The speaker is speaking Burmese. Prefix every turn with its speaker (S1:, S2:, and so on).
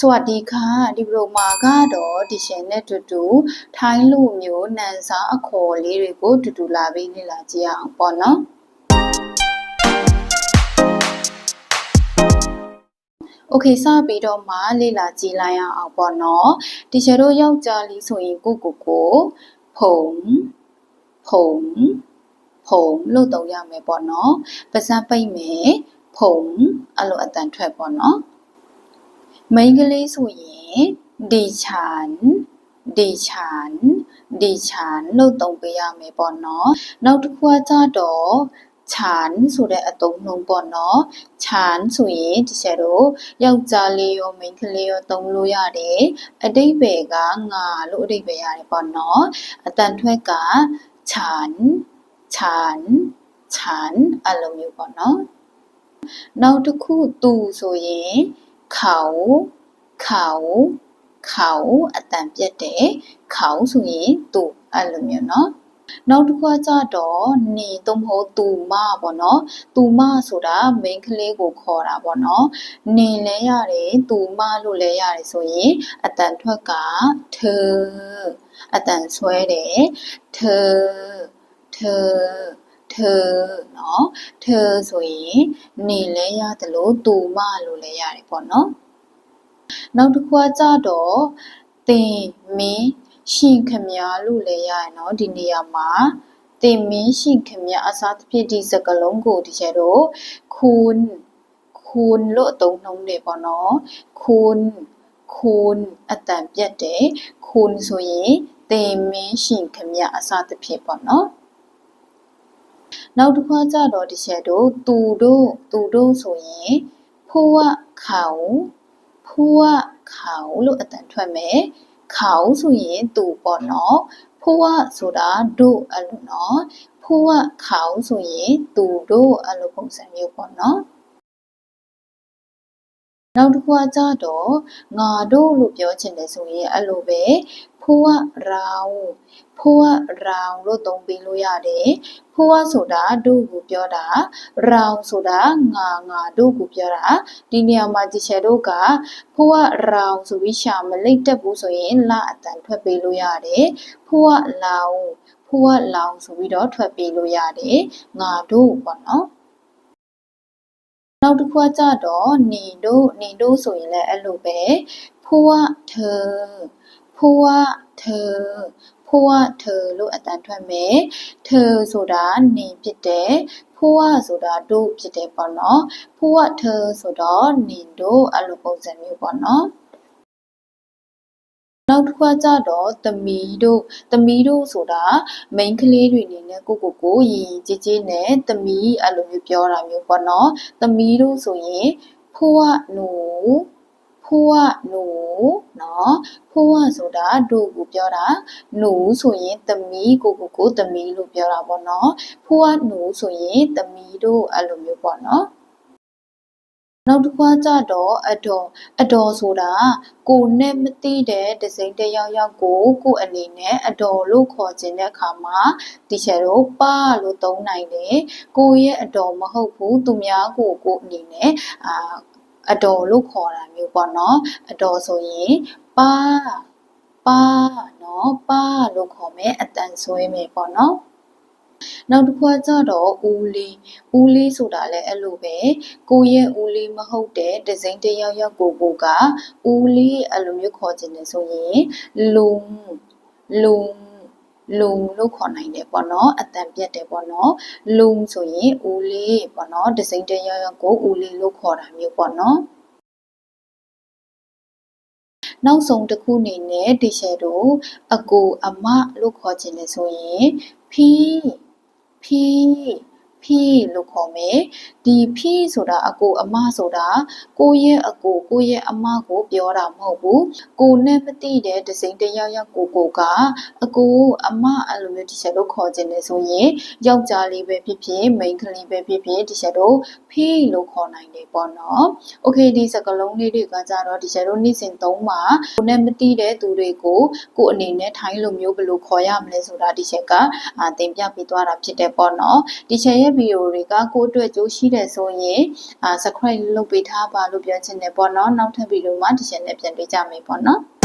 S1: สวัสดีค่ะဒီဗီဒီယိုမှာကတော့ဒီရှင်နဲ့တူတူထိုင်းလူမျိုးနန်စာအခေါ်လေးတွေကိုတူတူလာပြီးလေ့လာကြည့်အောင်ပေါ့နော်โอเคစပြီးတော့မှလေ့လာကြည့်လိုက်အောင်ပေါ့နော်ဒီရှင်တို့ယောက်ျားလေးဆိုရင်ကိုကိုကိုဖုံဖုံဖုံလို့တုံရမယ်ပေါ့နော်ပါးစပ်ပိတ်မယ်ဖုံအဲ့လိုအတန်ထွက်ပေါ့နော် မိန်းကလေးဆိုရင်ဒီချန်ဒီချန်ဒီချန်လို့သုံးပေးရမယ်ပေါ့နော်နောက်တစ်ခုကကြတော့ခြန်ဆိုတဲ့အသုံးနှုန်းပေါ့နော်ခြန်ဆိုရင်ဒီချက်တို့ယောက်ျားလေးရောမိန်းကလေးရောသုံးလို့ရတယ်အတိတ်ဘယ်ကငါလို့အတိတ်ဘယ်ရတယ်ပေါ့နော်အတန်ထွက်ကခြန်ခြန်ခြန်အဲ့လိုမျိုးပေါ့နော်နောက်တစ်ခုသူဆိုရင် ခါဝခါဝခါဝအတန်ပြတ်တယ်ခါဝဆိုရင်သူအဲ့လိုမျိုးနော်နောက်တစ်ခါကျတော့နေသို့မဟုတ်သူမပေါ့နော်သူမဆိုတာမိန်းကလေးကိုခေါ်တာပေါ့နော်နေလဲရတယ်သူမလို့လဲရတယ်ဆိုရင်အတန်ထွက်ကထအတန်ဆွဲတယ်ထထ เธอเธอเนาะเธอဆိုရင်နေလဲရတယ်လို့သူမလို့လဲရတယ်ပေါ့နော်နောက်တစ်ခုကကြတော့တင်မင်းရှင်ခမညာလို့လည်းရရနော်ဒီနေရာမှာတင်မင်းရှင်ခမညာအစားတစ်ဖြစ်ဒီစကလုံးကိုဒီချက်တော့คูณคูณလို့အသုံးနှုန်းနေပေါ့နော်คูณคูณအတန်ပြတ်တယ်คูณဆိုရင်တင်မင်းရှင်ခမညာအစားတစ်ဖြစ်ပေါ့နော် နောက်တစ်ခါကြတော့ဒီချက်တို့သူတို့သူတို့ဆိုရင်ဖိုးကခေါဖိုးကခေါလို့အတန်ထွက်မယ်ခေါဆိုရင်သူပေါ့နော်ဖိုးကဆိုတာတို့အဲ့လိုနော်ဖိုးကခေါဆိုရင်သူတို့အဲ့လိုပုံစံမျိုးပေါ့နော်နောက်တစ်ခုကကြတော့ငါတို့လို့ပြောချင်တယ်ဆိုရင်အဲ့လိုပဲ ဖိုးဝရောင်ဖိုးဝရောင်လို့သုံးပေးလို့ရတယ်ဖိုးဝဆိုတာဒုကိုပြောတာရောင်ဆိုတာငါငါဒုကိုပြောတာဒီနေရာမှာတီချာတို့ကဖိုးဝရောင်ဆိုပြီးရှာမလိုက်တတ်ဘူးဆိုရင်လအတန်ထွက်ပေးလို့ရတယ်ဖိုးဝလောင်ဖိုးဝလောင်ဆိုပြီးတော့ထွက်ပေးလို့ရတယ်ငါတို့ပေါ့နော်ောက်တစ်ခုကကြတော့နေတို့နေတို့ဆိုရင်လည်းအဲ့လိုပဲဖိုးဝထ ဖိုးဝထဖိုးဝထလို့အတန်ထွက်မယ်ထဆိုတာနေဖြစ်တယ်ဖိုးဝဆိုတာတို့ဖြစ်တယ်ပေါ့နော်ဖိုးဝထဆိုတော့နေတို့အဲ့လိုပုံစံမျိုးပေါ့နော်နောက်တစ်ခါကျတော့သမီးတို့သမီးတို့ဆိုတာမိန်းကလေးတွေအနေနဲ့ကိုကိုကိုရည်ကြီးကြီးနဲ့သမီးအဲ့လိုမျိုးပြောတာမျိုးပေါ့နော်သမီးတို့ဆိုရင်ဖိုးဝနို ဖူဝနိုနော်ဖူဝဆိုတာတို့ကိုပြောတာနိုဆိုရင်သမီးကိုကိုကိုသမီးလို့ပြောတာပေါ့နော်ဖူဝနိုဆိုရင်သမီးတို့အဲ့လိုမျိုးပေါ့နော်နောက်တစ်ခါကျတော့အတော်အတော်ဆိုတာကိုနဲ့မသိတဲ့ဒစိမ့်တယောက်ယောက်ကိုကိုအနေနဲ့အတော်လို့ခေါ်ခြင်းတဲ့အခါမှာတီချာတို့ပါလို့သုံးနိုင်တယ်ကိုရဲ့အတော်မဟုတ်ဘူးသူများကိုကိုအနေနဲ့အာ အတော်လို့ခေါ်တာမျိုးပေါ့နော်အတော်ဆိုရင်ပါပါနော်ပါလို့ခေါ်မယ်အတန်ဆွဲမယ်ပေါ့နော်နောက်တစ်ခုကကြတော့ဦးလေးဦးလေးဆိုတာလည်းအဲ့လိုပဲကိုရဲ့ဦးလေးမဟုတ်တဲ့ဒီဇိုင်းတယောက်ယောက်ကိုကိုကဦးလေးအဲ့လိုမျိုးခေါ်ခြင်းတယ်ဆိုရင်လုံလုံ လုံလို့ခေါ်နိုင်တယ်ပေါ့နော်အတန်ပြတ်တယ်ပေါ့နော်လုံဆိုရင်ဦးလေးပေါ့နော်ဒီဇိုင်းတယောက်ယောက်ကိုဦးလေးလို့ခေါ်တာမျိုးပေါ့နော်နောက်ဆုံးတစ်ခုအနေနဲ့ဒီရှယ်တို့အကိုအမလို့ခေါ်ခြင်းလေဆိုရင်ဖီးဖီး ဖီးလို့ခေါ်မယ်ဒီဖီးဆိုတာအကိုအမဆိုတာကိုရဲ့အကိုကိုရဲ့အမကိုပြောတာမဟုတ်ဘူးကိုနဲ့မသိတဲ့ဒစိမ့်တယောက်ယောက်ကိုကိုကအကိုအမအဲ့လိုမျိုးဒီချက်လို့ခေါ်ခြင်းလေဆိုရင်ယောက်ျားလေးပဲဖြစ်ဖြစ်မိန်းကလေးပဲဖြစ်ဖြစ်ဒီချက်တို့ဖီးလို့ခေါ်နိုင်တယ်ပေါ့နော်โอเคဒီစကလုံးလေးတွေကကြတော့ဒီချက်တို့နေ့စဉ်သုံးမှာကိုနဲ့မသိတဲ့သူတွေကိုကိုအနေနဲ့ထိုင်းလိုမျိုးဘယ်လိုခေါ်ရမလဲဆိုတာဒီချက်ကအာသင်ပြပေးသွားတာဖြစ်တယ်ပေါ့နော်ဒီချက်ရဲ့ ဗီဒီယိုတွေကကိုအတွက်ကြိုးရှိတယ်ဆိုရင်အာ subscribe လုပ်ပေးထားပါလို့ပြောချင်တယ်ပေါ့နော်နောက်ထပ်ဗီဒီယိုမှာတီချာနဲ့ပြန်တွေ့ကြမယ်ပေါ့နော်။